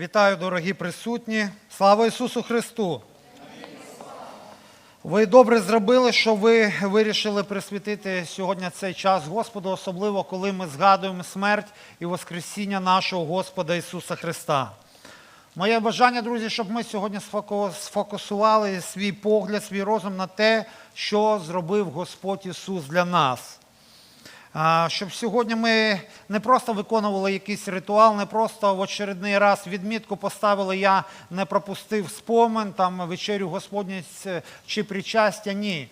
Вітаю, дорогі присутні. Слава Ісусу Христу! Ви добре зробили, що ви вирішили присвятити сьогодні цей час Господу, особливо коли ми згадуємо смерть і Воскресіння нашого Господа Ісуса Христа. Моє бажання, друзі, щоб ми сьогодні сфокусували свій погляд, свій розум на те, що зробив Господь Ісус для нас. Щоб сьогодні ми не просто виконували якийсь ритуал, не просто в очередний раз відмітку поставили, я не пропустив спомин, там вечерю Господню чи причастя. Ні.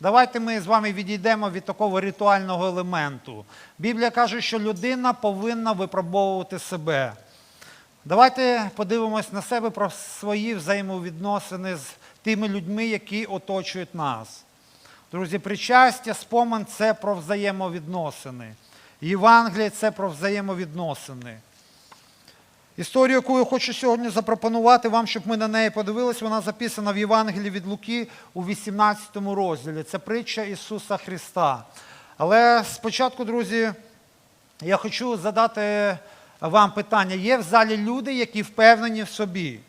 Давайте ми з вами відійдемо від такого ритуального елементу. Біблія каже, що людина повинна випробовувати себе. Давайте подивимось на себе про свої взаємовідносини з тими людьми, які оточують нас. Друзі, причастя, спомин це про взаємовідносини. Євангеліє це про взаємовідносини. Історію, яку я хочу сьогодні запропонувати вам, щоб ми на неї подивилися, вона записана в Євангелії від Луки у 18 розділі. Це притча Ісуса Христа. Але спочатку, друзі, я хочу задати вам питання. Є в залі люди, які впевнені в собі?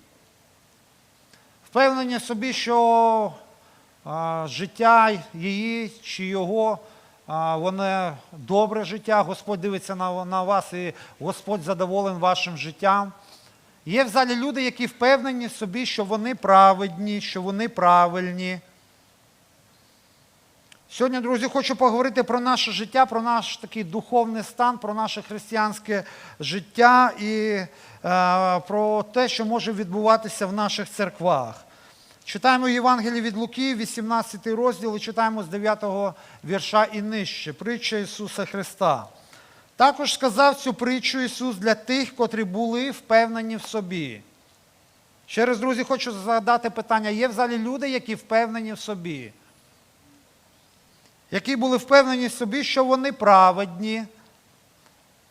Впевнені в собі, що життя її чи його, воно добре життя, Господь дивиться на, вас і Господь задоволен вашим життям. Є в залі люди, які впевнені собі, що вони праведні, що вони правильні. Сьогодні, друзі, хочу поговорити про наше життя, про наш такий духовний стан, про наше християнське життя і е, про те, що може відбуватися в наших церквах. Читаємо Євангеліє від Луки, 18 розділ, і читаємо з 9 вірша і нижче, притча Ісуса Христа. Також сказав цю притчу Ісус для тих, котрі були впевнені в собі. Ще раз, друзі, хочу задати питання: є в залі люди, які впевнені в собі? які були впевнені в собі, що вони праведні.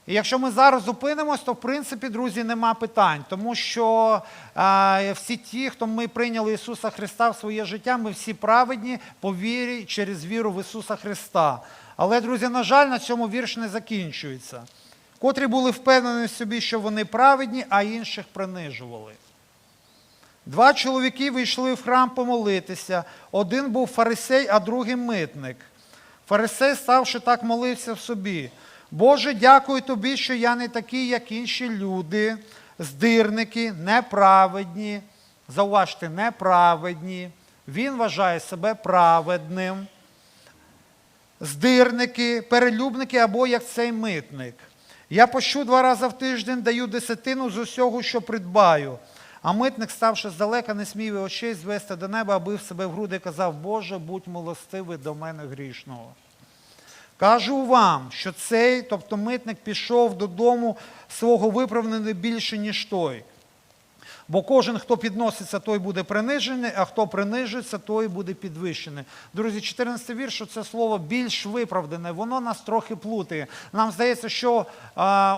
І якщо ми зараз зупинимось, то в принципі, друзі, нема питань, тому що е, всі ті, хто ми прийняли Ісуса Христа в своє життя, ми всі праведні по вірі через віру в Ісуса Христа. Але, друзі, на жаль, на цьому вірш не закінчується. Котрі були впевнені в собі, що вони праведні, а інших принижували. Два чоловіки вийшли в храм помолитися. Один був фарисей, а другий митник. Фарисей, ставши так, молився в собі. Боже, дякую тобі, що я не такий, як інші люди, здирники, неправедні. Зауважте, неправедні. Він вважає себе праведним. Здирники, перелюбники або як цей митник. Я пощу два рази в тиждень, даю десятину з усього, що придбаю. А митник, ставши здалека, не смів очей звести до неба, а бив себе в груди казав, Боже, будь милостивий до мене грішного. Кажу вам, що цей, тобто митник, пішов додому свого виправнений більше, ніж той. Бо кожен, хто підноситься, той буде принижений, а хто принижується, той буде підвищений. Друзі, 14 вірш, це слово більш виправдане, воно нас трохи плутає. Нам здається, що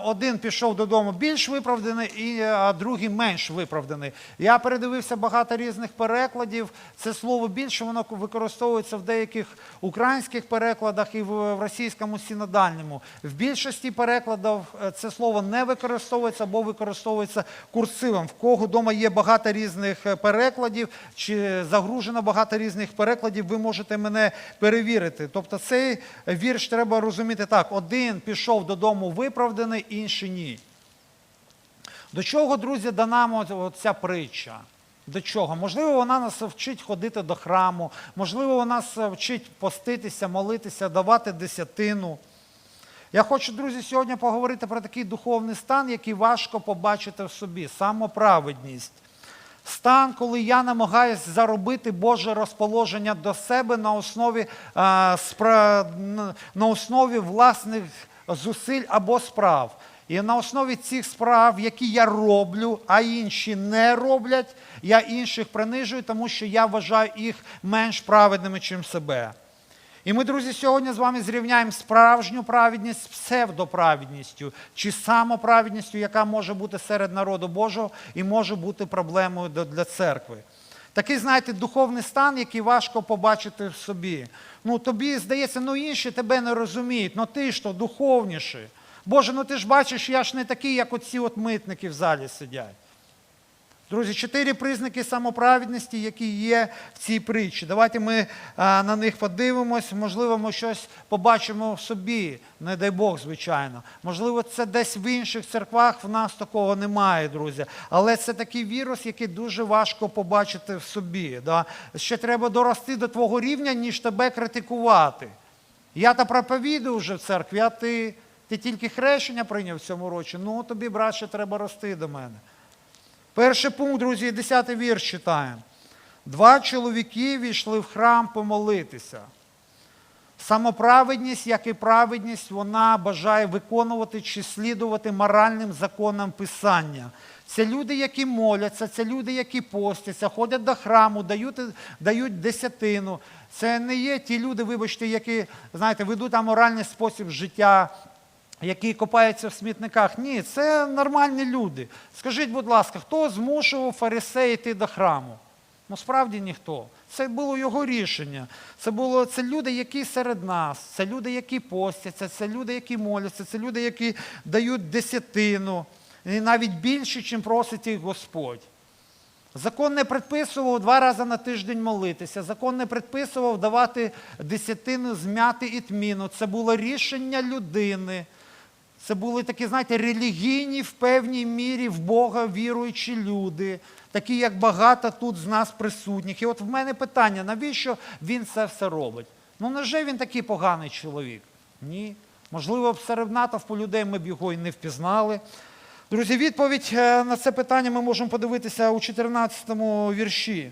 один пішов додому більш виправданий, а, другий менш виправданий. Я передивився багато різних перекладів. Це слово більше воно використовується в деяких українських перекладах і в, в російському синодальному. В більшості перекладів е, це слово не використовується або використовується курсивом. В кого вдома є багато різних е, перекладів, чи загружено багато різних перекладів, ви можете мене перевірити. Тобто цей вірш треба розуміти так: один пішов додому виправданий, інший ні. До чого, друзі, дана ця притча? До чого? Можливо, вона нас вчить ходити до храму, можливо, вона нас вчить поститися, молитися, давати десятину. Я хочу, друзі, сьогодні поговорити про такий духовний стан, який важко побачити в собі самоправедність. Стан, коли я намагаюся заробити Боже розположення до себе на основі, на основі власних зусиль або справ. І на основі цих справ, які я роблю, а інші не роблять, я інших принижую, тому що я вважаю їх менш праведними, чим себе. І ми, друзі, сьогодні з вами зрівняємо справжню праведність з псевдоправедністю чи самоправедністю, яка може бути серед народу Божого і може бути проблемою для церкви. Такий, знаєте, духовний стан, який важко побачити в собі. Ну, тобі здається, ну інші тебе не розуміють, ну ти ж то духовніший. Боже, ну ти ж бачиш, я ж не такий, як оці от митники в залі сидять. Друзі, чотири признаки самоправедності, які є в цій притчі. Давайте ми а, на них подивимось. Можливо, ми щось побачимо в собі, не дай Бог, звичайно. Можливо, це десь в інших церквах в нас такого немає, друзі. Але це такий вірус, який дуже важко побачити в собі. Да? Ще треба дорости до твого рівня, ніж тебе критикувати. Я то проповідую вже в церкві, а ти, ти тільки хрещення прийняв в цьому році. Ну, тобі, брат, треба рости до мене. Перший пункт, друзі, 10 вірш читаємо. Два чоловіки війшли в храм помолитися. Самоправедність, як і праведність, вона бажає виконувати чи слідувати моральним законам Писання. Це люди, які моляться, це люди, які постяться, ходять до храму, дають, дають десятину. Це не є ті люди, вибачте, які, знаєте, ведуть аморальний спосіб життя, які копаються в смітниках. Ні, це нормальні люди. Скажіть, будь ласка, хто змушував фарисея йти до храму? Ну, справді ніхто. Це було його рішення. Це було це люди, які серед нас, це люди, які постяться, це люди, які моляться, це люди, які дають десятину, і навіть більше, чим просить їх Господь. Закон не предписував два рази на тиждень молитися. Закон не предписував давати десятину, змяти і тміну. Це було рішення людини. Це були такі, знаєте, релігійні в певній мірі в Бога віруючі люди, такі, як багато тут з нас присутніх. І от в мене питання, навіщо він це все робить? Ну, невже він такий поганий чоловік? Ні. Можливо, серед натовпу людей ми б його і не впізнали. Друзі, відповідь е, на це питання ми можемо подивитися у 14 вірші.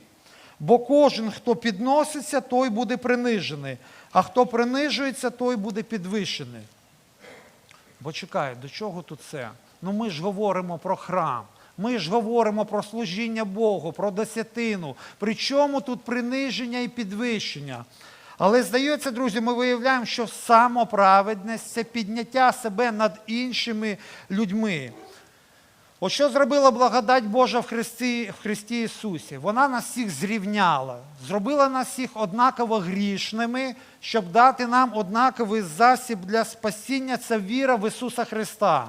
Бо кожен, хто підноситься, той буде принижений, а хто принижується, той буде підвищений. Бо чекай, до чого тут це? Ну ми ж говоримо про храм. Ми ж говоримо про служіння Богу, про десятину. Причому тут приниження і підвищення. Але здається, друзі, ми виявляємо, що самоправедність це підняття себе над іншими людьми. От що зробила благодать Божа в Христі, в Христі Ісусі? Вона нас всіх зрівняла, зробила нас всіх однаково грішними, щоб дати нам однаковий засіб для спасіння це віра в Ісуса Христа.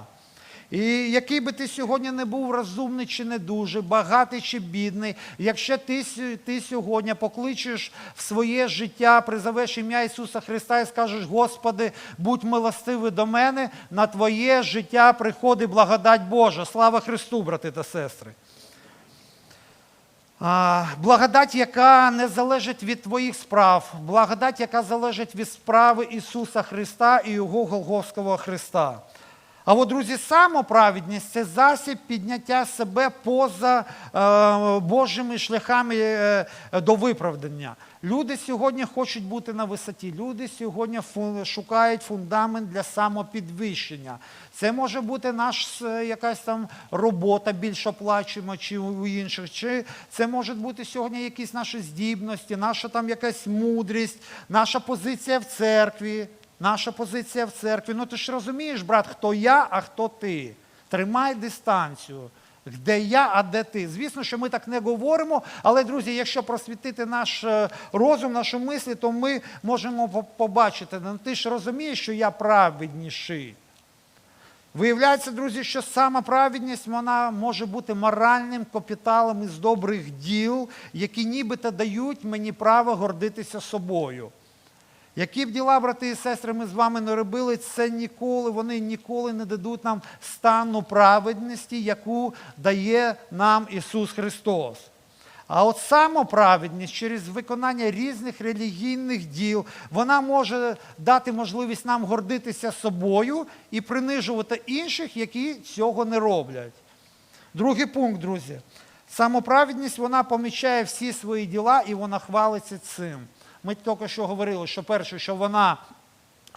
І який би ти сьогодні не був розумний чи не дуже, багатий чи бідний, якщо ти, ти сьогодні покличеш в своє життя, призовеш ім'я Ісуса Христа і скажеш, Господи, будь милостивий до мене, на твоє життя приходить благодать Божа. Слава Христу, брати та сестри. Благодать, яка не залежить від твоїх справ, благодать, яка залежить від справи Ісуса Христа і Його Голговського Христа. А от, друзі, самоправедність це засіб підняття себе поза е, Божими шляхами е, до виправдання. Люди сьогодні хочуть бути на висоті. Люди сьогодні фу- шукають фундамент для самопідвищення. Це може бути наш е, якась там робота більш оплачуємо, чи у інших, чи це можуть бути сьогодні якісь наші здібності, наша там якась мудрість, наша позиція в церкві. Наша позиція в церкві. Ну ти ж розумієш, брат, хто я, а хто ти. Тримай дистанцію. Де я, а де ти. Звісно, що ми так не говоримо, але, друзі, якщо просвітити наш е, розум, нашу мислі, то ми можемо побачити. Ну, ти ж розумієш, що я праведніший. Виявляється, друзі, що сама праведність вона може бути моральним капіталом із добрих діл, які нібито дають мені право гордитися собою. Які б діла, брати і сестри, ми з вами не робили, це ніколи, вони ніколи не дадуть нам стану праведності, яку дає нам Ісус Христос. А от самоправедність через виконання різних релігійних діл, вона може дати можливість нам гордитися собою і принижувати інших, які цього не роблять. Другий пункт, друзі. Самоправедність вона помічає всі свої діла і вона хвалиться цим. Ми тільки що говорили, що перше, що вона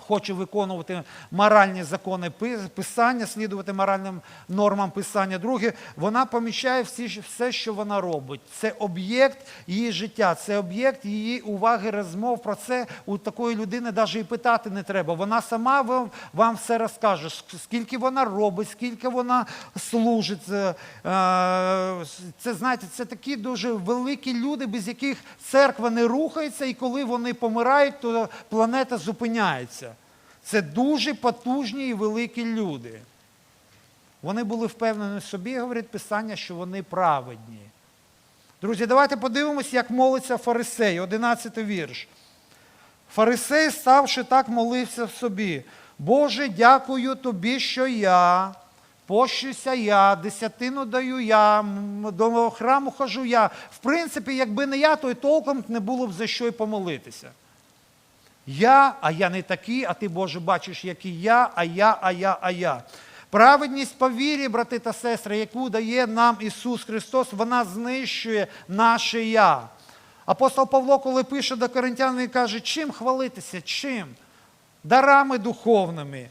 хоче виконувати моральні закони писання, слідувати моральним нормам писання. Друге, вона помічає всі, все, що вона робить. Це об'єкт її життя, це об'єкт її уваги, розмов. Про це у такої людини навіть і питати не треба. Вона сама вам, вам все розкаже, скільки вона робить, скільки вона служить. Це, е, це знаєте, це такі дуже великі люди, без яких церква не рухається, і коли вони помирають, то планета зупиняється. Це дуже потужні і великі люди. Вони були впевнені в собі, говорить Писання, що вони праведні. Друзі, давайте подивимось, як молиться фарисей, 11 вірш. Фарисей, ставши так, молився в собі. Боже, дякую тобі, що я, пощуся я, десятину даю я, до храму хожу я. В принципі, якби не я, то й толком не було б за що й помолитися. Я, а я не такий, а ти, Боже, бачиш, який я, а я, а я, а я. Праведність по вірі, брати та сестри, яку дає нам Ісус Христос, вона знищує наше я. Апостол Павло, коли пише до коринтян, він каже, чим хвалитися? Чим? Дарами духовними,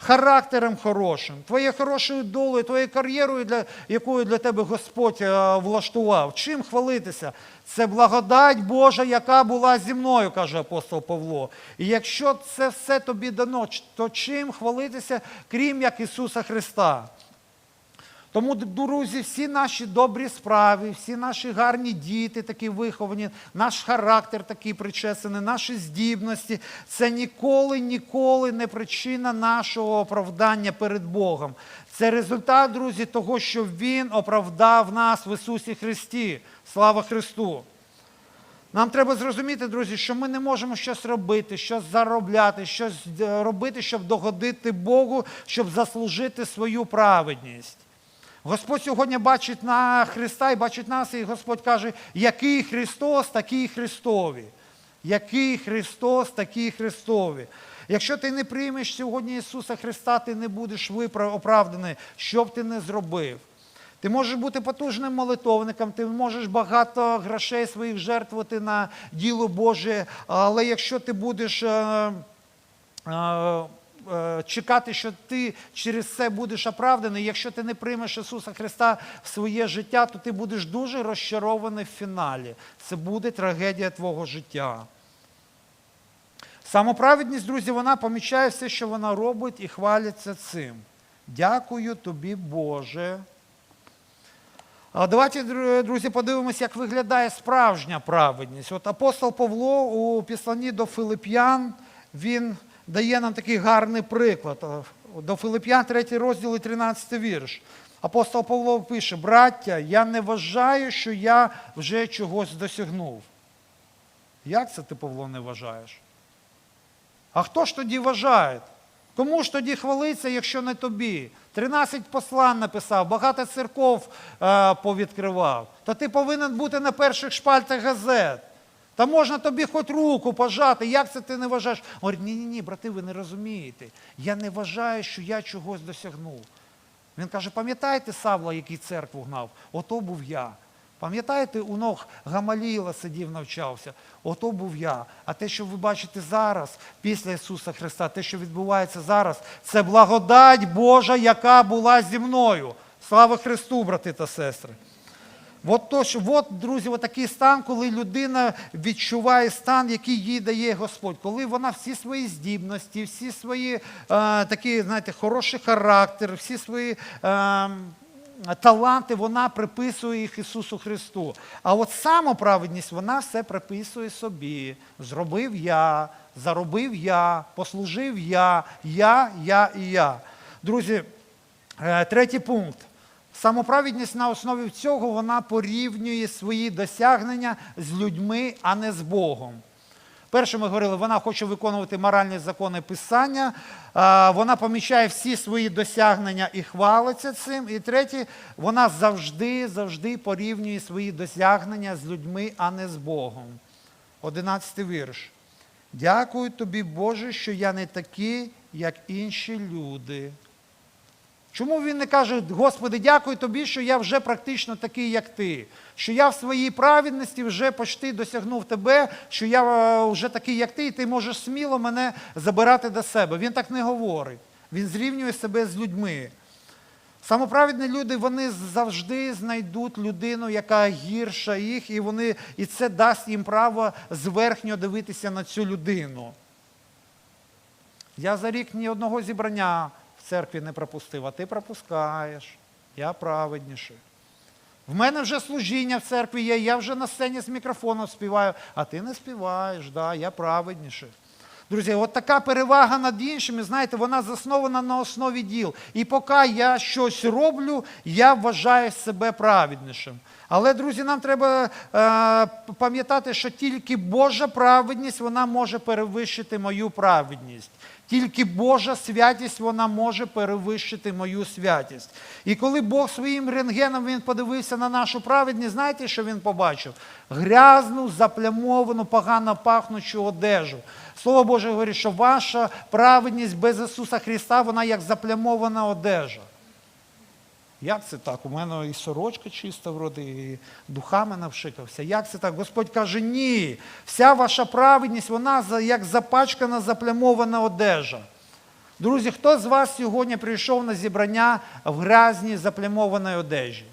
характером хорошим, твоєю хорошою долею, твоєю кар'єрою, для, якою для тебе Господь е, влаштував. Чим хвалитися? Це благодать Божа, яка була зі мною, каже апостол Павло. І якщо це все тобі дано, то чим хвалитися, крім як Ісуса Христа? Тому, друзі, всі наші добрі справи, всі наші гарні діти, такі виховані, наш характер такий причесаний, наші здібності це ніколи, ніколи не причина нашого оправдання перед Богом. Це результат, друзі, того, що Він оправдав нас в Ісусі Христі. Слава Христу! Нам треба зрозуміти, друзі, що ми не можемо щось робити, щось заробляти, щось е, робити, щоб догодити Богу, щоб заслужити свою праведність. Господь сьогодні бачить на Христа і бачить нас, і Господь каже, який Христос, такий Христові. Який Христос, такий Христові. Якщо ти не приймеш сьогодні Ісуса Христа, ти не будеш оправданий, що б ти не зробив. Ти можеш бути потужним молитовником, ти можеш багато грошей своїх жертвувати на діло Боже, але якщо ти будеш. е, е, Чекати, що ти через це будеш оправданий. Якщо ти не приймеш Ісуса Христа в своє життя, то ти будеш дуже розчарований в фіналі. Це буде трагедія твого життя. Самоправедність, друзі, вона помічає все, що вона робить, і хвалиться цим. Дякую тобі, Боже. А давайте, друзі, подивимося, як виглядає справжня праведність. От апостол Павло у післанні до Филип'ян, він дає нам такий гарний приклад. До Филип'ян, 3 розділ і 13 вірш. Апостол Павло пише: Браття, я не вважаю, що я вже чогось досягнув. Як це ти, Павло, не вважаєш? А хто ж тоді вважає? Кому ж тоді хвалиться, якщо не тобі? 13 послань написав, багато церков е, повідкривав. То ти повинен бути на перших шпальтах газет. Та можна тобі хоч руку пожати. Як це ти не вважаєш? Говорить, ні, ні, ні, брати, ви не розумієте. Я не вважаю, що я чогось досягнув. Він каже, пам'ятаєте Савла, який церкву гнав? Ото був я. Пам'ятаєте, у ног Гамаліла сидів, навчався? Ото був я. А те, що ви бачите зараз, після Ісуса Христа, те, що відбувається зараз, це благодать Божа, яка була зі мною. Слава Христу, брати та сестри. От, то, що, от, друзі, от такий стан, коли людина відчуває стан, який їй дає Господь, коли вона всі свої здібності, всі свої е, такі, знаєте, хороший характер, всі свої. Е, Таланти вона приписує їх Ісусу Христу. А от самоправедність вона все приписує собі. Зробив я, заробив я, послужив я, я, я і я. Друзі, е, третій пункт. Самоправедність на основі цього вона порівнює свої досягнення з людьми, а не з Богом. Перше, ми говорили, вона хоче виконувати моральні закони Писання, вона помічає всі свої досягнення і хвалиться цим. І третє, вона завжди, завжди порівнює свої досягнення з людьми, а не з Богом. Одинадцятий вірш. Дякую тобі, Боже, що я не такий, як інші люди. Чому він не каже, Господи, дякую тобі, що я вже практично такий, як ти, що я в своїй праведності вже почти досягнув тебе, що я е, вже такий, як ти, і ти можеш сміло мене забирати до себе. Він так не говорить. Він зрівнює себе з людьми. Самоправедні люди вони завжди знайдуть людину, яка гірша їх, і, вони, і це дасть їм право зверхньо дивитися на цю людину. Я за рік ні одного зібрання в церкві не пропустив, а ти пропускаєш. Я праведніший. В мене вже служіння в церкві є, я вже на сцені з мікрофоном співаю, а ти не співаєш, да, я праведніший. Друзі, от така перевага над іншими, знаєте, вона заснована на основі діл. І поки я щось роблю, я вважаю себе праведнішим. Але, друзі, нам треба е, пам'ятати, що тільки Божа праведність вона може перевищити мою праведність. Тільки Божа святість вона може перевищити мою святість. І коли Бог своїм рентгеном він подивився на нашу праведність, знаєте, що він побачив? Грязну, заплямовану, погано пахнучу одежу. Слово Боже говорить, що ваша праведність без Ісуса Христа, вона як заплямована одежа. Як це так? У мене і сорочка чиста вроде, і духами навшикався. Як це так? Господь каже, ні. Вся ваша праведність, вона як запачкана, заплямована одежа. Друзі, хто з вас сьогодні прийшов на зібрання в грязній заплямованій одежі?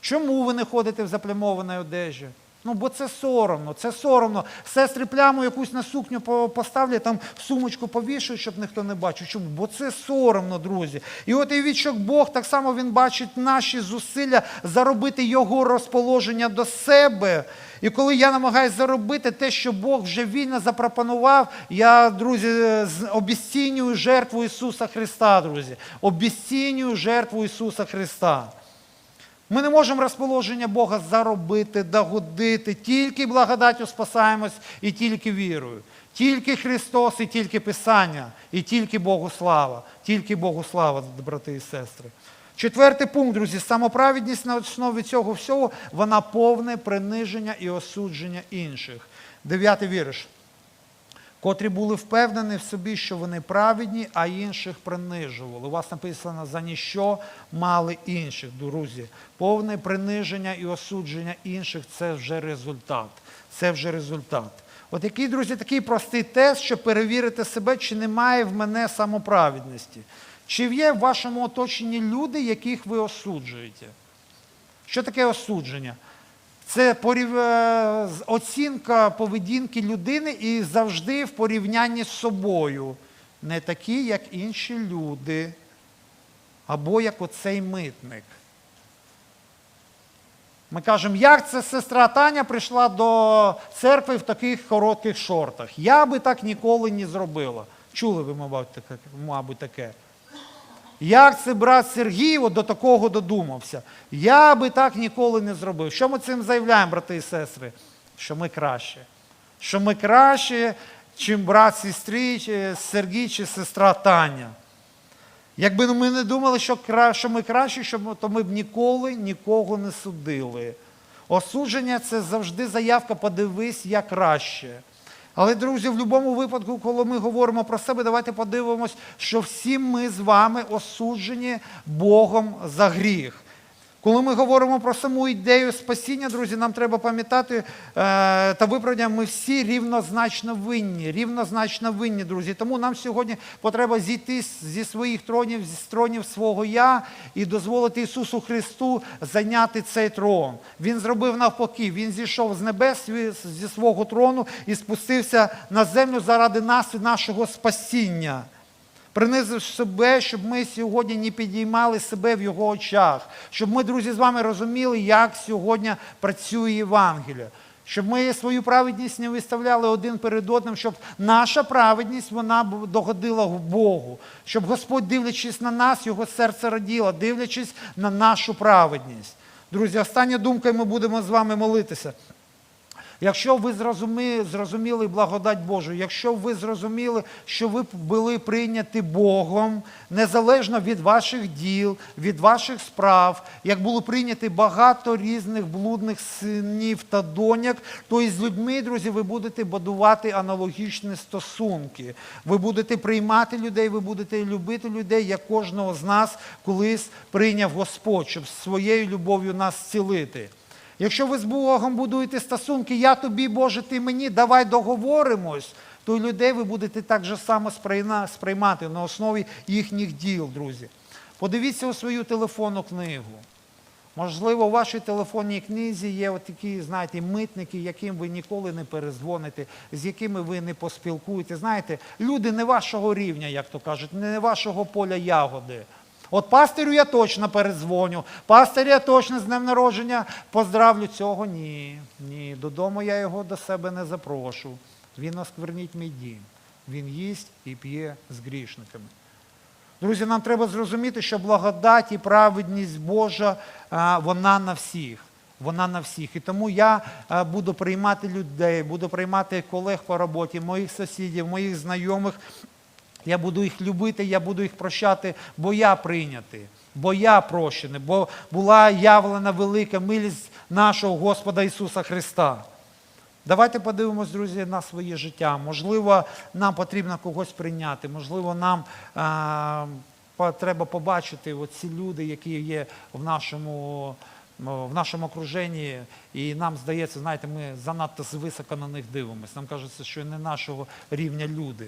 Чому ви не ходите в заплямованій одежі? Ну, бо це соромно, це соромно. Сестри пляму якусь на сукню по- поставлять, там сумочку повішують, щоб ніхто не бачив. Чому? Бо це соромно, друзі. І от і що Бог так само Він бачить наші зусилля заробити Його розположення до себе. І коли я намагаюся заробити те, що Бог вже вільно запропонував, я, друзі, обіцінюю жертву Ісуса Христа, друзі. Обіцінюю жертву Ісуса Христа. Ми не можемо розположення Бога заробити, догодити. Тільки благодаттю спасаємось і тільки вірою. Тільки Христос і тільки Писання, і тільки Богу слава. Тільки Богу слава, брати і сестри. Четвертий пункт, друзі, самоправедність на основі цього всього, вона повне приниження і осудження інших. Дев'ятий вірш котрі були впевнені в собі, що вони праведні, а інших принижували. У вас написано за ніщо мали інших, друзі. Повне приниження і осудження інших це вже результат. Це вже результат. От який, друзі, такий простий тест, щоб перевірити себе, чи немає в мене самоправедності. Чи є в вашому оточенні люди, яких ви осуджуєте? Що таке осудження? Це порів... е, оцінка поведінки людини і завжди в порівнянні з собою. Не такі, як інші люди, або як оцей митник. Ми кажемо, як це сестра Таня прийшла до церкви в таких коротких шортах. Я би так ніколи не зробила. Чули ви, мабуть, таке? Як це брат Сергій от до такого додумався? Я би так ніколи не зробив. Що ми цим заявляємо, брати і сестри? Що ми краще. Що ми краще, чим брат сестрі, чи Сергій чи сестра Таня. Якби ми не думали, що, що ми краще, то ми б ніколи нікого не судили. Осудження це завжди заявка подивись, я краще. Але, друзі, в будь-якому випадку, коли ми говоримо про себе, давайте подивимось, що всі ми з вами осуджені Богом за гріх. Коли ми говоримо про саму ідею спасіння, друзі, нам треба пам'ятати е, та виправдання, ми всі рівнозначно винні, рівнозначно винні, друзі. Тому нам сьогодні потреба зійти зі своїх тронів, зі тронів свого я і дозволити Ісусу Христу зайняти цей трон. Він зробив навпаки, Він зійшов з небес зі свого трону і спустився на землю заради нас і нашого спасіння принизив себе, щоб ми сьогодні не підіймали себе в його очах, щоб ми, друзі, з вами розуміли, як сьогодні працює Євангеліє. Щоб ми свою праведність не виставляли один перед одним, щоб наша праведність вона догодила Богу, щоб Господь, дивлячись на нас, його серце раділо, дивлячись на нашу праведність. Друзі, остання думка, і ми будемо з вами молитися. Якщо ви зрозуміли, зрозуміли благодать Божу, якщо ви зрозуміли, що ви були прийняті Богом, незалежно від ваших діл, від ваших справ, як було прийняті багато різних блудних синів та доньок, то із людьми, друзі, ви будете будувати аналогічні стосунки. Ви будете приймати людей, ви будете любити людей, як кожного з нас колись прийняв Господь, щоб своєю любов'ю нас зцілити. Якщо ви з Богом будуєте стосунки, я тобі, Боже, ти мені, давай договоримось, то людей ви будете так же само сприймати на основі їхніх діл, друзі. Подивіться у свою телефонну книгу. Можливо, у вашій телефонній книзі є такі, знаєте, митники, яким ви ніколи не перезвоните, з якими ви не поспілкуєте. Знаєте, люди не вашого рівня, як то кажуть, не вашого поля ягоди. От пастирю я точно перезвоню, пастирю я точно з днем народження поздравлю цього. Ні, ні. Додому я його до себе не запрошу. він оскверніть мій дім. Він їсть і п'є з грішниками. Друзі, нам треба зрозуміти, що благодать і праведність Божа, вона на всіх. Вона на всіх. І тому я буду приймати людей, буду приймати колег по роботі, моїх сусідів, моїх знайомих. Я буду їх любити, я буду їх прощати, бо я прийнятий, бо я прощений, бо була явлена велика милість нашого Господа Ісуса Христа. Давайте подивимось, друзі, на своє життя. Можливо, нам потрібно когось прийняти, можливо, нам а, треба побачити ці люди, які є в нашому, в нашому окруженні, і нам здається, знаєте, ми занадто високо на них дивимося. Нам кажеться, що не нашого рівня люди.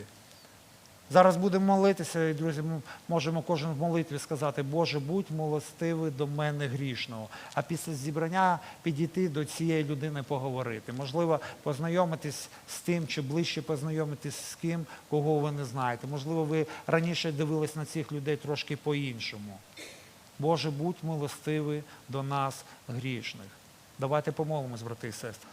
Зараз будемо молитися, і, друзі, ми можемо кожен в молитві сказати, Боже, будь милостивий до мене грішного. А після зібрання підійти до цієї людини поговорити. Можливо, познайомитись з тим, чи ближче познайомитись з ким, кого ви не знаєте. Можливо, ви раніше дивились на цих людей трошки по-іншому. Боже, будь милостивий до нас грішних. Давайте помолимось, брати і сестри.